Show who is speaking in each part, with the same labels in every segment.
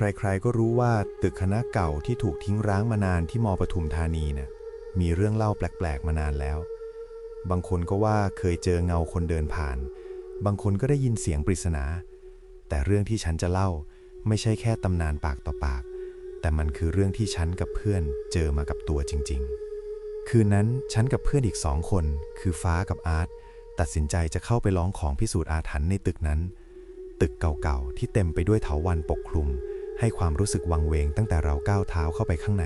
Speaker 1: ใครๆ ก็รู้ว่าตึกคณะเก่าที่ถูกทิ้งร้างมานานที่มปทุมธานีนี่ยมีเรื่องเล่าแปลกๆ มานานแล้ว บางคนก็ว่าเคยเจอเงาคนเดินผ่าน บางคนก็ได้ยินเสียงปริศนา แต่เรื่องที่ฉันจะเล่าไม่ใช่แค่ตำนานปากต่อปาก แต่มันคือเรื่องที่ฉันกับเพื่อนเจอมากับตัวจริง ๆ คืนนั้นฉันกับเพื่อนอีกสองคน คือฟ้ากับอาร์ตตัดสินใจจะเข้าไปร้องของพิสูจน์อาถรรพ์ในตึกนั้น ตึกเก่าๆที่เต็มไปด้วยเถาวัลย์ปกคลุม ให้ความรู้สึกวังเวงตั้งแต่เราก้าวเท้าเข้าไปข้างใน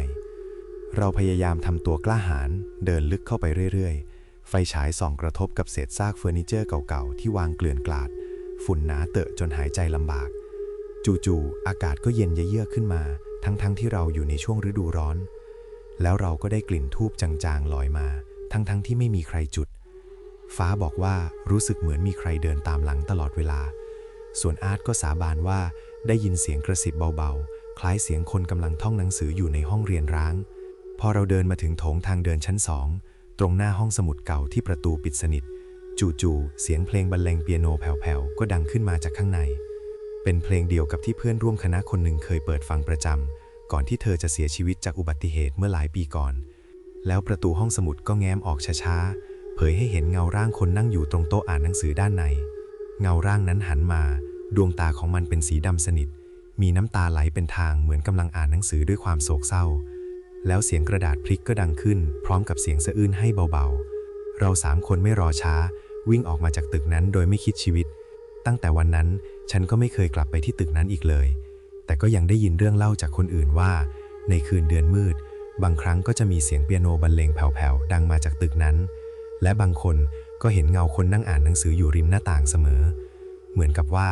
Speaker 1: เราพยายามทำตัวกล้าหาญเดินลึกเข้าไปเรื่อยๆ ไฟฉายส่องกระทบกับเศษซากเฟอร์นิเจอร์เก่าๆ ที่วางเกลื่อนกลาด ฝุ่นหนาเตอะจนหายใจลำบาก จู่ๆอากาศก็เย็นเยือกขึ้นมา ทั้งๆที่เราอยู่ในช่วงฤดูร้อน แล้วเราก็ได้กลิ่นทูบจางๆลอยมา ทั้งๆที่ไม่มีใครจุด ฟ้าบอกว่ารู้สึกเหมือนมีใครเดินตามหลังตลอดเวลา ส่วนอาร์ตก็สาบานว่า ได้ยินเสียงกระซิบเบาๆ คล้ายเสียงคนกำลังท่องหนังสืออยู่ในห้องเรียนร้าง พอเราเดินมาถึงโถงทางเดินชั้นสอง ตรงหน้าห้องสมุดเก่าที่ประตูปิดสนิท จู่ๆ เสียงเพลงบรรเลงเปียโนแผ่วๆ ก็ดังขึ้นมาจากข้างใน เป็นเพลงเดียวกับที่เพื่อนร่วมคณะคนหนึ่งเคยเปิดฟังประจำ ก่อนที่เธอจะเสียชีวิตจากอุบัติเหตุเมื่อหลายปีก่อน แล้วประตูห้องสมุดก็แง้มออกช้าๆ เผยให้เห็นเงาร่างคนนั่งอยู่ตรงโต๊ะอ่านหนังสือด้านใน เงาร่างนั้นหันมา ดวงตาของมันเป็นสีดำสนิท มีน้ำตาไหลเป็นทางเหมือนกำลังอ่านหนังสือด้วยความโศกเศร้า แล้วเสียงกระดาษพลิกก็ดังขึ้น พร้อมกับเสียงสะอื้นให้เบาๆ เราสามคนไม่รอช้า วิ่งออกมาจากตึกนั้นโดยไม่คิดชีวิต ตั้งแต่วันนั้นฉันก็ไม่เคยกลับไปที่ตึกนั้นอีกเลย แต่ก็ยังได้ยินเรื่องเล่าจากคนอื่นว่า ในคืนเดือนมืด บางครั้งก็จะมีเสียงเปียโนบรรเลงแผ่วๆดังมาจากตึกนั้น และบางคนก็เห็นเงาคนนั่งอ่านหนังสืออยู่ริมหน้าต่างเสมอ เหมือนกับว่า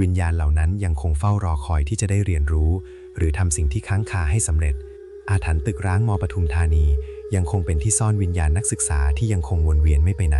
Speaker 1: วิญญาณเหล่านั้นยังคงเฝ้ารอคอยที่จะได้เรียนรู้ หรือทำสิ่งที่ค้างคาให้สำเร็จ อาถรรพ์ตึกร้างมปทุมธานี ยังคงเป็นที่ซ่อนวิญญาณนักศึกษาที่ยังคงวนเวียนไม่ไปไหน